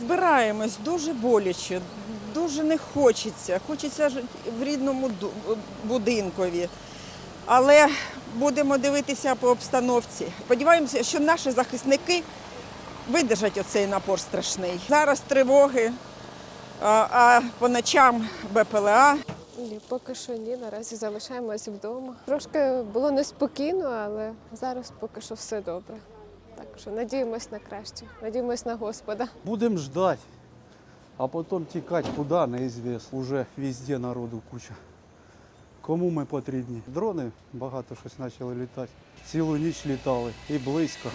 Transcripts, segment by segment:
збираємось дуже боляче, дуже не хочеться. Хочеться жити в рідному будинкові. Але будемо дивитися по обстановці. Сподіваємося, що наші захисники видержать оцей напор страшний. Зараз тривоги, а, по ночам БПЛА. Ні, поки що ні, наразі залишаємось вдома. Трошки було неспокійно, але зараз поки що все добре. Так що надіємось на краще, надіємось на Господа. Будем ждать, а потом тікати куди, неізвісно. Уже везде народу куча. Кому ми потрібні? Дрони багато щось почали літати. Цілу ніч літали і близько.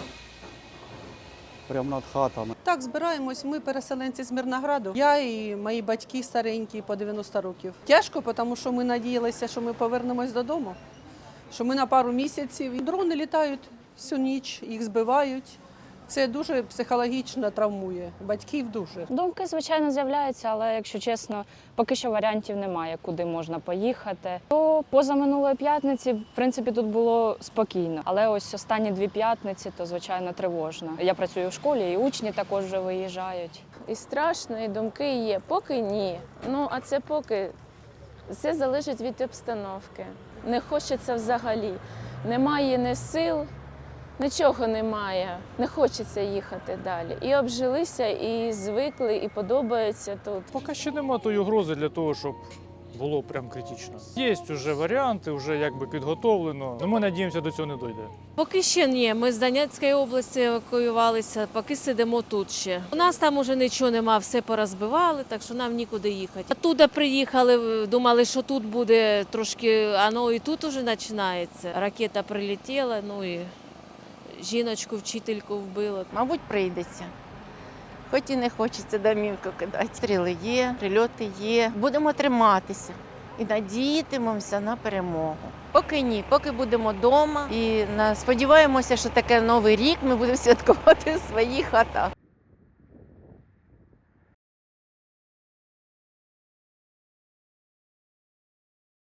Прямо над хатами. Так, збираємось. Ми переселенці з Мирнограду. Я і мої батьки старенькі по 90 років. Тяжко, тому що ми надіялися, що ми повернемось додому. Що ми на пару місяців. І дрони літають всю ніч, їх збивають. Це дуже психологічно травмує. Батьків дуже. Думки, звичайно, з'являються, але якщо чесно, поки що варіантів немає, куди можна поїхати. То поза минулої п'ятниці, в принципі, тут було спокійно. Але ось останні дві п'ятниці, то звичайно тривожно. Я працюю в школі, і учні також вже виїжджають. І страшно, і думки є. Поки ні. Ну, а це поки все залежить від обстановки. Не хочеться взагалі. Немає ні сил, нічого немає. Не хочеться їхати далі. І обжилися, і звикли, і подобається тут. Поки ще нема тої угрози для того, щоб було прям критично. Є вже варіанти, вже якби підготовлено. Ну, ми надіємося, до цього не дойде. Поки ще ні. Ми з Донецької області евакуювалися, поки сидимо тут ще. У нас там уже нічого нема, все порозбивали, так що нам нікуди їхати. Оттуда приїхали, думали, що тут буде трошки, а ну і тут уже починається. Ракета прилетіла, ну і жіночку, вчительку вбило. Мабуть, прийдеться. Хоч і не хочеться домівку кидати. Стріли є, прильоти є. Будемо триматися і надіятимемося на перемогу. Поки ні, поки будемо вдома і сподіваємося, що таке новий рік ми будемо святкувати в своїх хатах.